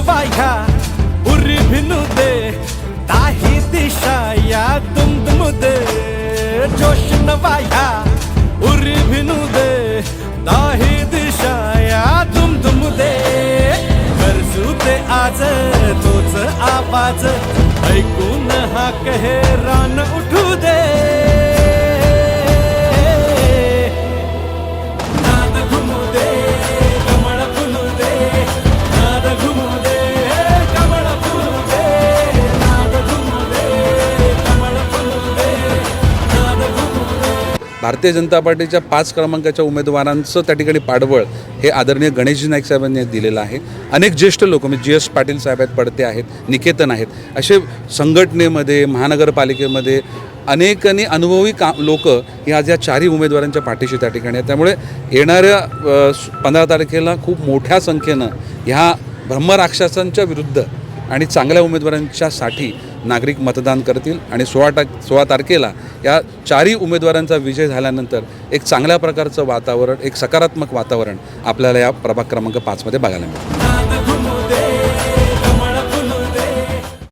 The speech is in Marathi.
नवाया उरी भिनु दे ताही दिशा या तुम तुम दे जोश नवाया उरी भिनु दे ताही दिशा या तुम तुम दे गरजू दे आज तोच आवाज ऐकून हा कहे भारतीय जनता पार्टीच्या पाच क्रमांकाच्या उमेदवारांचं त्या ठिकाणी पाठबळ हे आदरणीय गणेशजी नाईक साहेबांनी दिलेलं आहे. अनेक ज्येष्ठ लोक म्हणजे जी एस पाटील साहेब आहेत पडते आहेत निकेतन आहेत असे संघटनेमध्ये महानगरपालिकेमध्ये अनेकांनी अनुभवी का लोक हे आज या चारही उमेदवारांच्या पाठीशी त्या ठिकाणी आहेत. त्यामुळे येणाऱ्या पंधरा तारखेला खूप मोठ्या संख्येनं ह्या ब्रह्मराक्षसांच्या विरुद्ध आणि चांगल्या उमेदवारांच्यासाठी नागरिक मतदान करतील. आणि सोळा टाक सोळा तारखेला या चारही उमेदवारांचा विजय झाल्यानंतर एक चांगल्या प्रकारचं वातावरण एक सकारात्मक वातावरण आपल्याला या प्रभाग क्रमांक पाचमध्ये बघायला मिळेल.